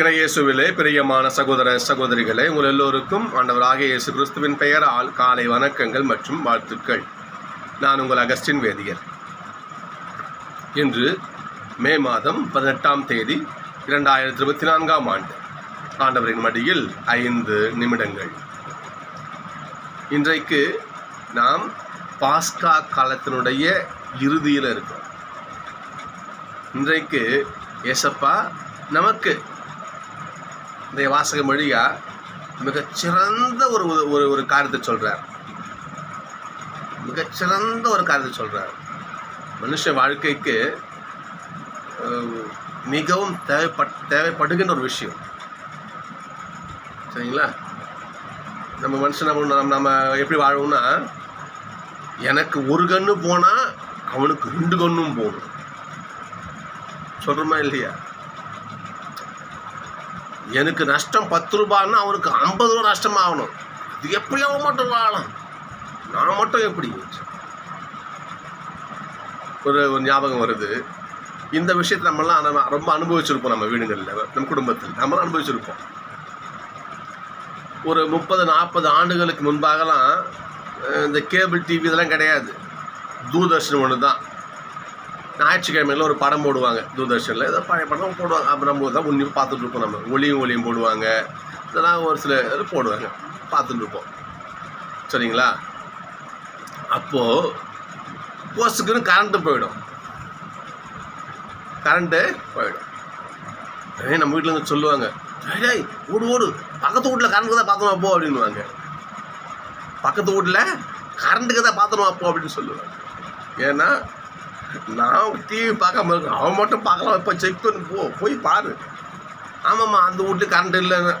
இறையேசுவிலே பிரியமான சகோதர சகோதரிகளே உங்கள் எல்லோருக்கும் ஆண்டவராக இயேசு கிறிஸ்துவின் பெயரால் காலை வணக்கங்கள் மற்றும் வாழ்த்துக்கள். நான் உங்கள் அகஸ்டின் வேதியர். இன்று மே மாதம் பதினெட்டாம் தேதி இரண்டாயிரத்தி இருபத்தி நான்காம் ஆண்டு. ஆண்டவரின் மடியில் ஐந்து நிமிடங்கள். இன்றைக்கு நாம் பாஸ்கா காலத்தினுடைய இறுதியில் இருக்கோம். இன்றைக்கு ஏசப்பா நமக்கு இந்த வாசகம் மொழியா? மிகச்சிறந்த ஒரு ஒரு ஒரு காரியத்தை சொல்கிறார் மிகச்சிறந்த ஒரு காரியத்தை சொல்கிறார் மனுஷ வாழ்க்கைக்கு மிகவும் தேவைப்பட் தேவைப்படுகின்ற ஒரு விஷயம். சரிங்களா? நம்ம மனுஷன் நம்ம நம்ம நம்ம எப்படி வாழுவோம்னா எனக்கு ஒரு கன்று போனால் அவனுக்கு ரெண்டு கண்ணும் போகணும் சொல்கிறோமா இல்லையா? எனக்கு நஷ்டம் பத்து ரூபான்னா அவனுக்கு ஐம்பது ரூபா நஷ்டம் ஆகணும். இது எப்படி அவன் மட்டும் வாழலாம்? நான் மட்டும் எப்படி? ஒரு ஒரு ஞாபகம் வருது. இந்த விஷயத்தை நம்மலாம் நம்ம ரொம்ப அனுபவிச்சிருப்போம் நம்ம வீடுகளில் நம்ம குடும்பத்தில். நம்மளும் அனுபவிச்சிருப்போம். ஒரு முப்பது நாற்பது ஆண்டுகளுக்கு முன்பாகலாம் இந்த கேபிள் டிவி இதெல்லாம் கிடையாது. தூர்தர்ஷன் ஒன்று தான் ஞாயிற்றுக்கிழமையில் ஒரு படம் போடுவாங்க தூர்தர்ஷனில். ஏதோ பழைய படம் போடுவாங்க. அப்போ நம்ம தான் உன்னி பார்த்துட்டு இருப்போம் நம்ம. ஒளியும் ஒளியும் போடுவாங்க. இதெல்லாம் ஒரு சில இது போடுவாங்க. பார்த்துட்டு இருப்போம். சரிங்களா? அப்போது போஸ்ட்டுக்குன்னு கரண்ட்டு போயிடும். கரண்ட்டு போயிடும். ஏய் நம்ம வீட்டில் இருந்து சொல்லுவாங்க "டேய், ஓடு ஓடு. பக்கத்து வீட்டில் கரண்ட்டுக்கு தான் பார்த்தோம் அப்போ அப்படின்னுவாங்க. பக்கத்து வீட்டில் கரண்ட்டுக்கு தான் பார்த்தோம் அப்போ அப்படின்னு சொல்லுவாங்க. ஏன்னா நான் டிவி பார்க்காம இருக்கேன். அவன் மட்டும் பார்க்கலாம். இப்போ செக் பண்ணி. போ போய் பாரு. ஆமாம்மா அந்த வீட்லேயும் கரண்ட் இல்லைன்னு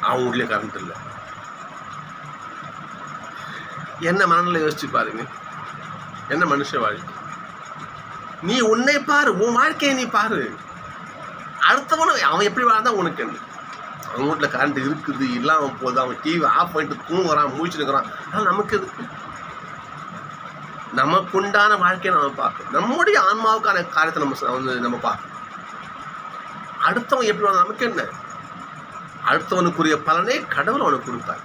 அவன் வீட்லேயும் கரண்ட் இல்லை. என்ன மனநிலை யோசிச்சு பாருங்க. என்ன மனுஷ வாழ்க்கை? நீ உன்னை பாரு. உன் வாழ்க்கையை நீ பாரு. அடுத்தவன அவன் எப்படி வாழ்ந்தா உனக்கு என்ன? அவன் வீட்டில் கரண்ட் இருக்குது. இல்லாமல் போகுது. அவன் டிவி ஆஃப் பண்ணிட்டு தூங்குறான் முடிச்சுருக்கிறான் ஆனால் நமக்கு எதுக்கு? நமக்குண்டான வாழ்க்கையை நம்ம பார்க்கணும். நம்முடைய ஆன்மாவுக்கான காரியத்தை நம்ம வந்து நம்ம பார்க்கணும். அடுத்தவன் எப்படி வாழ்ந்தா நமக்கு என்ன? அடுத்தவனுக்குரிய பலனை கடவுள் அவனுக்கு கொடுப்பார்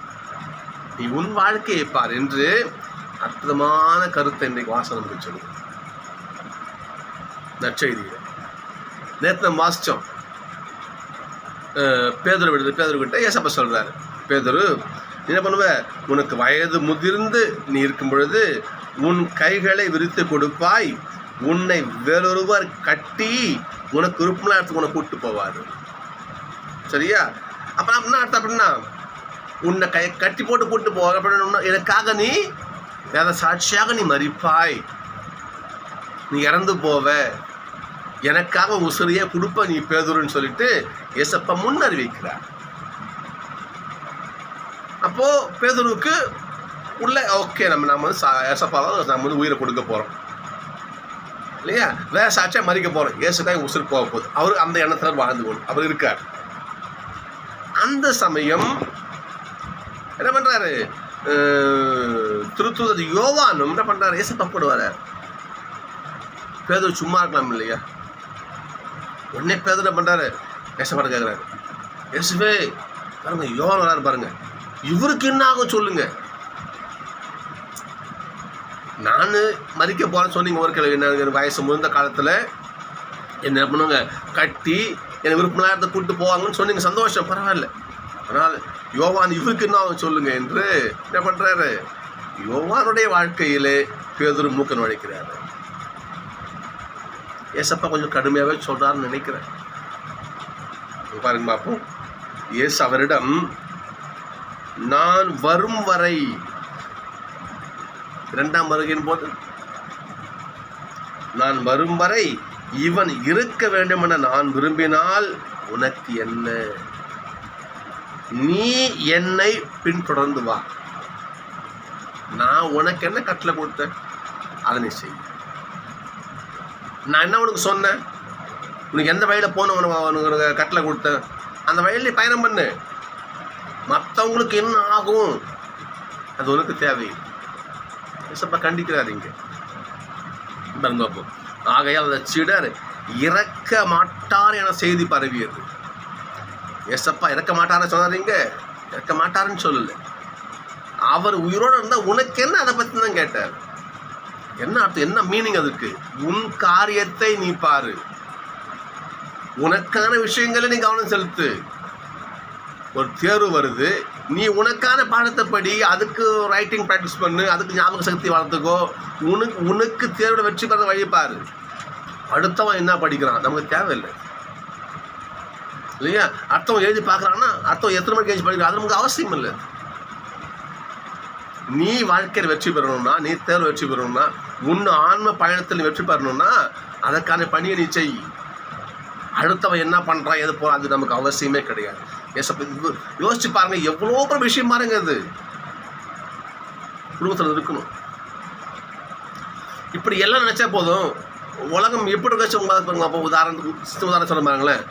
நீ உன் வாழ்க்கையை பார் என்று அற்புதமான கருத்தை இன்றைக்கு வாசனம் நமக்கு சொல்லுது. நற்செய்தியில் நேற்று நம்ம வாசித்தோம் பேதர் விடுது பேதர் கிட்ட ஏசப்ப சொல்கிறாரு பேதரு என்ன பண்ணுவ? உனக்கு வயது முதிர்ந்து நீ இருக்கும் பொழுது உன் கைகளை விரித்து கொடுப்பாய். உன்னை வேறொருவர் கட்டி உனக்கு விருப்பம்லாம் இடத்துக்கு உனக்கு கூப்பிட்டு போவார். சரியா? அப்புறம் அப்படின்னா அர்த்தம் அப்படின்னா உன்னை கை கட்டி போட்டு கூப்பிட்டு போவார் அப்படின்னு எனக்காக நீ வேற சாட்சியாக நீ மறிப்பாய். நீ இறந்து போவ. எனக்காக உசிரியே கொடுப்ப நீ பேதுருன்னு சொல்லிட்டு ஏசப்பா முன் அறிவிக்கிறார். அப்போ பேதுருவுக்கு உள்ள ஓகே நம்ம நம்ம வந்து சா- ஏசப்பாவை நம்ம வந்து உயிரை கொடுக்க போறோம். இல்லையா? வேற சாட்சியாக மறிக்க போறோம். ஏசுக்காக உசுர் போக போகுது. அவர் அந்த எண்ணத்துல வாழ்ந்து கொண்டு அவர் இருக்கார். அந்த சமயம் என்ன பண்றாரு? திருத்துவது திருத்தூதர் யோவானும் என்ன பண்றாரு? ஏசு போடுவாரு பேதர் சும்மா இருக்கலாம் இல்லையா? உடனே பேதர் என்ன பண்றாரு? ஏசப்பாட கேட்குறாரு இயேசுவே பாருங்க யோவான் வராரு பாருங்க. இவருக்கு என்ன ஆகும் சொல்லுங்க. நான் மதிக்க போகிறேன் சொன்னீங்க ஒரு கிழவி. என்ன வயசு முழுந்த காலத்தில் என்ன பண்ணுவாங்க கட்டி என்னை விருப்பம் நேரத்தை கூப்பிட்டு போவாங்கன்னு சொன்னீங்க. சந்தோஷம். பரவாயில்ல. ஆனால் யோவான் இவருக்கு என்ன ஆகும் சொல்லுங்க என்று என்ன பண்ணுறாரு யோவானுடைய வாழ்க்கையிலே பேதொரு மூக்கன் நுழைக்கிறாரு. ஏசப்பா கொஞ்சம் கடுமையாகவே சொல்றாருன்னு நினைக்கிறேன். பாருங்க பார்ப்போம் ஏசு அவரிடம் நான் வரும் வரை. இரண்டாம் வருகையின் போது நான் வரும் வரை இவன் இருக்க வேண்டும் என நான் விரும்பினால் உனக்கு என்ன? நீ என்னை பின்தொடர்ந்து வா. நான் உனக்கு என்ன கட்டளை கொடுத்தேன் அதை நீ செய். நான் என்ன உனக்கு சொன்னேன்? உனக்கு எந்த வழியில் போகணும் உனக்கு உனக்கு கட்டளை கொடுத்தேன்? அந்த வழியில் நீ பயணம் பண்ணு. மற்றவங்களுக்கு என்ன ஆகும்? அது உனக்கு தேவை ஏசப்பா கண்டிக்கிறாரு இங்கே. பாருங்க அப்போ ஆகையால் அந்த சிடர் இறக்க மாட்டார் என செய்தி பரவியது. ஏசப்பா இறக்க மாட்டார்னு சொன்னாதீங்க இறக்க மாட்டாருன்னு சொல்லல. அவர் உயிரோடு இருந்தால் உனக்கு என்ன அதை பற்றி தான் கேட்டார். என்ன அர்த்தம்? என்ன மீனிங் அதுக்கு? உன் காரியத்தை நீ பாரு. உனக்கான விஷயங்களை நீ கவனம் செலுத்து. ஒரு தேர்வு வருது. நீ உனக்கான பாடத்தை படி அதுக்கு ரைட்டிங் ப்ராக்டிஸ் பண்ணு அதுக்கு ஞாபக சக்தி வளர்த்துக்கோ. உனக்கு உனக்கு தேர்வில் வெற்றி பெற வழிப்பார் அடுத்தவன் என்ன படிக்கிறான்? நமக்கு தேவையில்லை. இல்லையா? அடுத்தவன் எழுதி பார்க்குறான்னா அடுத்தவன் எத்தனை மணிக்கு எழுதி படிக்கிறான்? அது நமக்கு அவசியம் இல்லை. நீ வாழ்க்கையில் வெற்றி பெறணும்னா நீ தேர்வு வெற்றி பெறணும்னா உன் ஆன்ம பயணத்தில் வெற்றி பெறணும்னா அதற்கான பணியை நீ செய். அடுத்தவன் என்ன பண்ணுறான் எது போகிறான் அது நமக்கு அவசியமே கிடையாது. ஏசப்ப யோசிச்சு பாருங்க எவ்வளோ பெரிய விஷயம் பாருங்க அது குடும்பத்தில் இருக்கணும். இப்படி எல்லாம் நினச்சா போதும். உலகம் எப்படி இருக்காச்சு உங்களுக்கு பாருங்க அப்போ உதாரணத்துக்கு உதாரணம் சொல்ல பாருங்களேன்.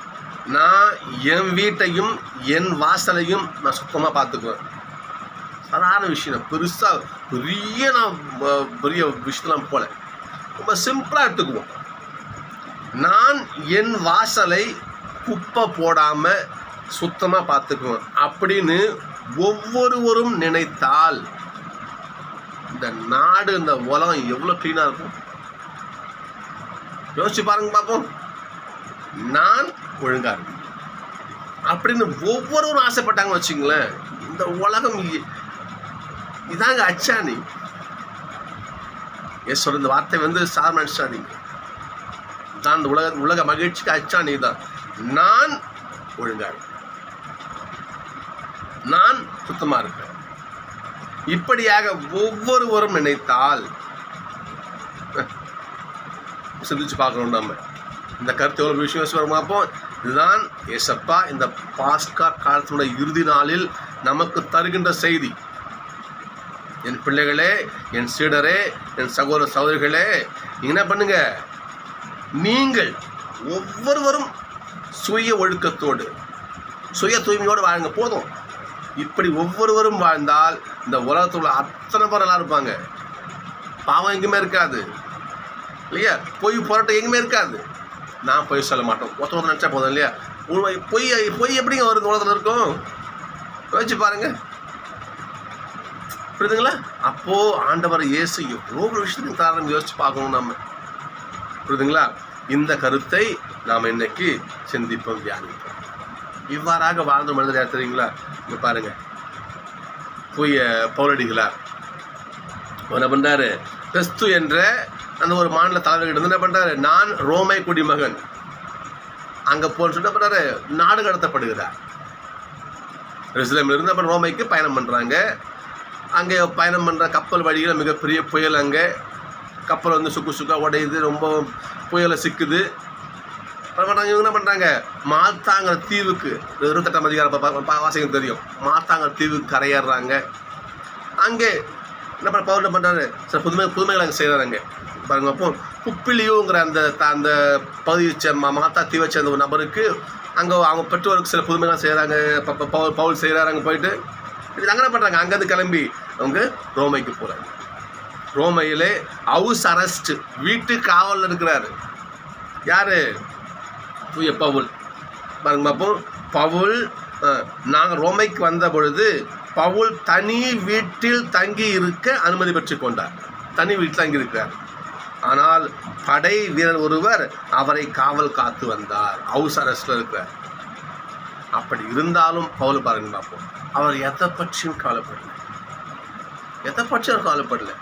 நான் என் வீட்டையும் என் வாசலையும் நான் சுத்தமாக பார்த்துக்குவேன். சாதாரண விஷயம் நான் பெருசாக பெரிய நான் பெரிய விஷயத்தெலாம் போல. ரொம்ப சிம்பிளாக எடுத்துக்குவோம். நான் என் வாசலை குப்பை போடாமல் சுத்தமாக பார்த்துக்குவேன். அப்படின்னு ஒவ்வொருவரும் நினைத்தால் இந்த நாடு இந்த உலகம் எவ்வளோ க்ளீனாக இருக்கும்? யோசிச்சு பாருங்க பார்ப்போம் நான் ஒழுங்காக இருக்கும் அப்படின்னு ஒவ்வொருவரும் ஆசைப்பட்டாங்க வச்சுங்களேன் இந்த உலகம் இதாங்க அச்சாணி. ஏன் சொல்ற இந்த வார்த்தை வந்து சாதாரண அச்சாணி. தான் இந்த உலக உலக மகிழ்ச்சிக்கு அச்சாணி தான் நான் ஒழுங்காக நான் சுத்தமாக இருப்பேன். இப்படியாக ஒவ்வொருவரும் நினைத்தால் சிந்திச்சு பார்க்கணும் நம்ம. இந்த கருத்து எவ்வளோ விஷயம் பார்ப்போம். இதுதான் ஏசப்பா இந்த பாஸ்கா காலத்தினுடைய இறுதி நாளில் நமக்கு தருகின்ற செய்தி. என் பிள்ளைகளே என் சீடரே என் சகோதர சகோதரிகளே நீங்கள் என்ன பண்ணுங்க? நீங்கள் ஒவ்வொருவரும் சுய ஒழுக்கத்தோடு சுய தூய்மையோடு வாழுங்க. போதும். இப்படி ஒவ்வொருவரும் வாழ்ந்தால் இந்த உலகத்தில் உள்ள அத்தனை பேர் நல்லா இருப்பாங்க. பாவம் எங்கேயுமே இருக்காது. இல்லையா? பொய் புரட்டம் எங்கேயுமே இருக்காது. நான் பொய் சொல்ல மாட்டோம். ஒருத்த ஒருத்தர் நினச்சா போதும் இல்லையா? உண்மை பொய் பொய் எப்படிங்க வருது உலகத்தில் இருக்கும்? யோசிச்சு பாருங்கள் புரியுதுங்களா? அப்போது ஆண்டவர் இயேசு எவ்வளோ ஒரு விஷயத்துக்கு காரணம் யோசிச்சு பார்க்கணும் நம்ம. புரியுதுங்களா? இந்த கருத்தை நாம் இன்னைக்கு சிந்திப்போம் தியானிப்போம். இவ்வாறாக வாழ்ந்த மனிதர் யார் தெரியுங்களா? இங்க பாருங்கள் தூய பௌரடிகளார் என்ன பண்ணுறாரு கிறிஸ்து என்ற அந்த ஒரு மாநில தலைவர்கிட்ட இருந்து என்ன பண்ணுறாரு நான் ரோமை குடிமகன். அங்கே போன்னு சொல்லிட்டு பண்ணுறாரு நாடு கடத்தப்படுகிறார். இருந்து அப்புறம் ரோமைக்கு பயணம் பண்ணுறாங்க அங்கே பயணம் பண்ணுற கப்பல் வழியில் மிகப்பெரிய புயல் அங்கே. கப்பல் வந்து சுக்கு சுக்கா உடையுது. ரொம்ப புயலை சிக்குது. அப்புறம் இவங்க என்ன பண்ணுறாங்க மாத்தாங்கிற தீவுக்கு இருபத்தெட்டாம் அதிகாரம் வாசிக்கும் தெரியும். மாத்தாங்கிற தீவுக்கு கரையேறுறாங்க அங்கே என்ன பண்ண பவுர் பண்ணுறாரு சில புதுமை புதுமைகள் அங்கே செய்கிறாங்க பாருங்க அப்போ குப்பிலியோங்கிற அந்த த- அந்த பகுதியை சேர்ந்த மாத்தா தீவை சேர்ந்த ஒரு நபருக்கு அங்கே அவங்க பெற்றோருக்கு சில புதுமைகள்லாம் செய்கிறாங்க பவுல் பவுல் செய்கிறாரு அங்கே போயிட்டு. இது அங்கே என்ன பண்ணுறாங்க அங்கேருந்து கிளம்பி அவங்க ரோமைக்கு போகிறாங்க ரோமையிலே ஹவுஸ் அரெஸ்ட் வீட்டு காவலில் இருக்கிறாரு. யாரு? தூய பவுல். பாருங்க பார்ப்போம் பவுல் நாங்கள் ரோமைக்கு வந்த பொழுது பவுல் தனி வீட்டில் தங்கி இருக்க அனுமதி பெற்று கொண்டார். தனி வீட்டில் தங்கி இருக்கிறார். ஆனால் படை வீரர் ஒருவர் அவரை காவல் காத்து வந்தார். ஹவுஸ் அரெஸ்டில் இருக்கிறார். அப்படி இருந்தாலும் பவுல் பாருங்க பார்ப்போம் அவர் எதை பற்றியும் கவலைப்படல. எதை பற்றியும் அவர் கவலைப்படல.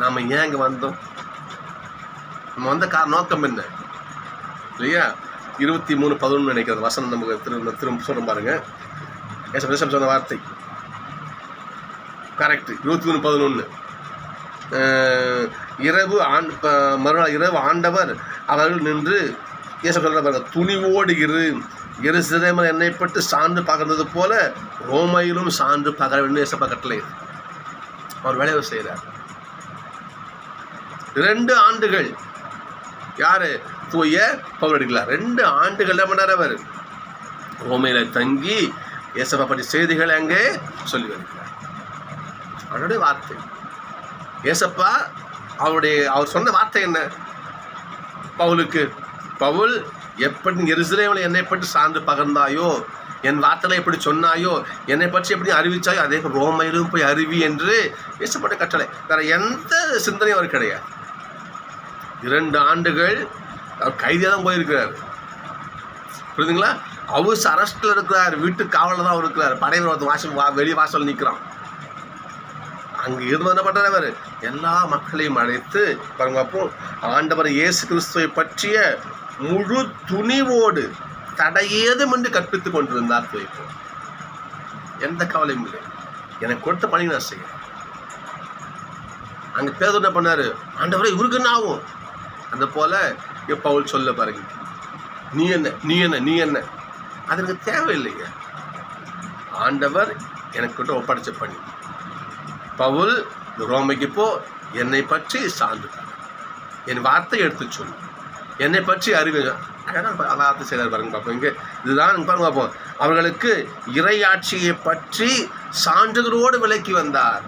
நாம் ஏன் இங்கே வந்தோம்? நம்ம வந்த கார நோக்கம் என்ன? இல்லையா? இருபத்தி மூணு பதினொன்று நினைக்கிறது வசனம் நமக்கு திரும்ப திரும்ப சொல்கிறோம் பாருங்க. ஏச பேசம் சொன்ன வார்த்தை. கரெக்ட் இருபத்தி மூணு பதினொன்று இரவு ஆண் மறுநாள் இரவு ஆண்டவர் அவர்கள் நின்று ஏச சொல்கிற பாருங்க துணிவோடு இரு. இரு எருசலேமில் எண்ணெய்ப்பட்டு சான்று பகர்ந்தது போல ரோமையிலும் சான்று பகர வேண்டும் ஏசப்பா கட்டளை அவர் வேலையை செய்கிறார். ரெண்டு ஆண்டுகள். யாரு? தூய எடுக்கலாம் ரெண்டு ஆண்டுகள் என்ன பண்ணார் அவர்? ரோமையில தங்கி இயேசப்பா பற்றி செய்திகளை அங்கே சொல்லி வருகிறார். அவருடைய வார்த்தை. இயேசப்பா அவருடைய அவர் சொன்ன வார்த்தை என்ன? பவுலுக்கு பவுல் எப்படி நீ எருசலேமில் என்னை பற்றி சார்ந்து பகர்ந்தாயோ? என் வார்த்தையில் எப்படி சொன்னாயோ? என்னை பற்றி எப்படி அறிவிச்சாயோ? அதே போல் ரோமையிலும் போய் அறிவி என்று இயேசப்பட்ட கட்டளை. வேற எந்த சிந்தனையும் அவர் கிடையாது. இரண்டு ஆண்டுகள் அவர் கைதியாக தான் போயிருக்கிறார். புரியுதுங்களா? அவர் அரெஸ்டில் இருக்கிறார். வீட்டு காவலில் தான் அவர் இருக்கிறார். படைவர் வாசல் வா வெளியே வாசல் நிற்கிறான் அங்கே இருந்து என்ன பண்ணுறாரு அவர்? எல்லா மக்களையும் அழைத்து பாருங்க அப்போ ஆண்டவர் இயேசு கிறிஸ்துவை பற்றிய முழு துணிவோடு தடையேதும் கற்பித்து கொண்டிருந்தார் துவைப்போ எந்த கவலையும் இல்லை. எனக்கு கொடுத்த பணி நான் செய்யறேன் அங்கே பேர் என்ன பண்ணார்? ஆண்டவரை இவருக்கு என்ன ஆகும்? அந்த போல பவுல் சொல்ல பாருங்க. நீ என்ன நீ என்ன நீ என்ன? அது எனக்கு தேவையில்லைங்க ஆண்டவர் எனக்கு கிட்ட ஒப்படைச்ச பணி. பவுல் ரோமைக்கு போ என்னை பற்றி சார்ந்து என் வார்த்தை எடுத்து சொல்லு என்னை பற்றி அறிவு அழகான வார்த்தை செய்தார் பாருங்க பார்ப்போம் இங்கே இதுதான் பாருங்க பார்ப்போம் அவர்களுக்கு இறையாட்சியை பற்றி சான்றுகளோடு விலக்கி வந்தார்.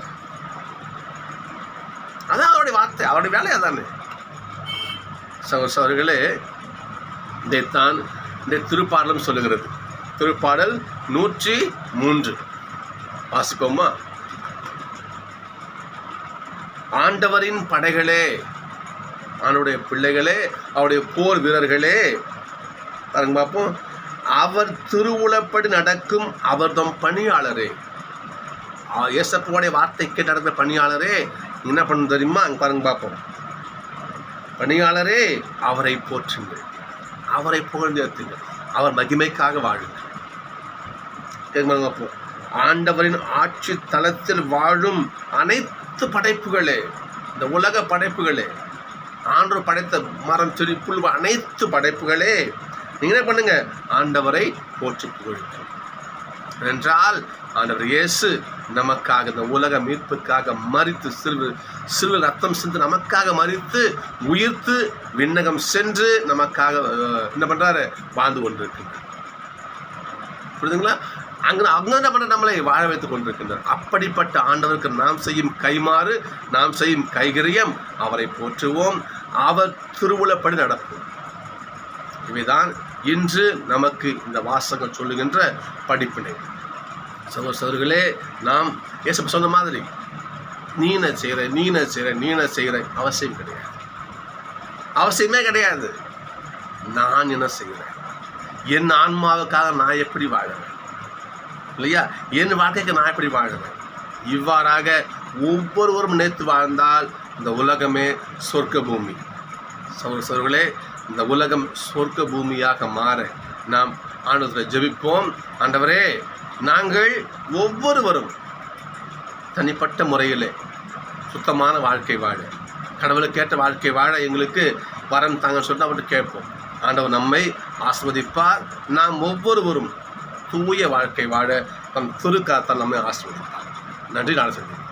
அதான் அவருடைய வார்த்தை. அவருடைய வேலை தானே சகோதர இதைத்தான் இந்த திருப்பாடலும் சொல்லுகிறது. திருப்பாடல் நூற்றி மூன்று வாசிப்போமா? ஆண்டவரின் படைகளே அவனுடைய பிள்ளைகளே அவருடைய போர் வீரர்களே பாருங்க பார்ப்போம். அவர் திருவுளப்படி நடக்கும் அவர்தம் பணியாளரே. இயேசப்போடைய வார்த்தைக்கு நடந்த பணியாளரே என்ன பண்ண தெரியுமா? அங்கே பாருங்க பார்ப்போம். பணியாளரே அவரை போற்றுங்கள். அவரை புகழ்ந்தேத்துங்கள் அவர் மகிமைக்காக வாழுங்கள். கேட்குறாங்க அப்போ. ஆண்டவரின் ஆட்சி தளத்தில் வாழும் அனைத்து படைப்புகளே இந்த உலக படைப்புகளே ஆண்டவர் படைத்த மரம் செடி புல் அனைத்து படைப்புகளே நீங்கள் என்ன பண்ணுங்க? ஆண்டவரை போற்றி புகழுங்கள் என்றால் ஆண்டவர் இயேசு நமக்காக இந்த உலக மீட்புக்காக மறித்து சிறு சிறு ரத்தம் சிந்து நமக்காக மறித்து உயிர்த்து விண்ணகம் சென்று நமக்காக என்ன பண்ணுறாரு வாழ்ந்து கொண்டிருக்கின்றார். புரியுதுங்களா? அங்கே அங்கே என்ன பண்ண நம்மளை வாழ வைத்துக் கொண்டிருக்கின்றார். அப்படிப்பட்ட ஆண்டவருக்கு நாம் செய்யும் கைமாறு நாம் செய்யும் கைகரியம் அவரை போற்றுவோம். அவர் திருவுளப்படி நடப்போம். இவைதான் இன்று நமக்கு இந்த வாசகம் சொல்லுகின்ற படிப்பினை. சகோதர சகோதரிகளே நாம் ஏசப்ப சொன்ன மாதிரி நீன செய்கிற நீன செய்கிற நீன செய்கிற அவசியம் கிடையாது. அவசியமே கிடையாது. நான் என்ன செய்கிறேன் என் ஆன்மாவுக்காக நான் எப்படி வாழுறேன் இல்லையா? என் வாழ்க்கைக்கு நான் எப்படி வாழுறேன் இவ்வாறாக ஒவ்வொருவரும் நினைத்து வாழ்ந்தால் இந்த உலகமே சொர்க்க பூமி சகோதர சகோதரர்களே இந்த உலகம் சொர்க்க பூமியாக மாற நாம் ஆண்டவத்தில் ஜெபிப்போம். ஆண்டவரே நாங்கள் ஒவ்வொருவரும் தனிப்பட்ட முறையில் சுத்தமான வாழ்க்கை வாழ. கடவுளுக்கேற்ற வாழ்க்கை வாழ எங்களுக்கு வரம் தாங்க சொல்லிட்டு அவர்கிட்ட கேட்போம். ஆண்டவர் நம்மை ஆஸ்வதிப்பார் நாம் ஒவ்வொருவரும் தூய வாழ்க்கை வாழ நம் திருக்காத்தால் நம்மை ஆஸ்வதிப்பார் நன்றி நாள் சந்திப்போம்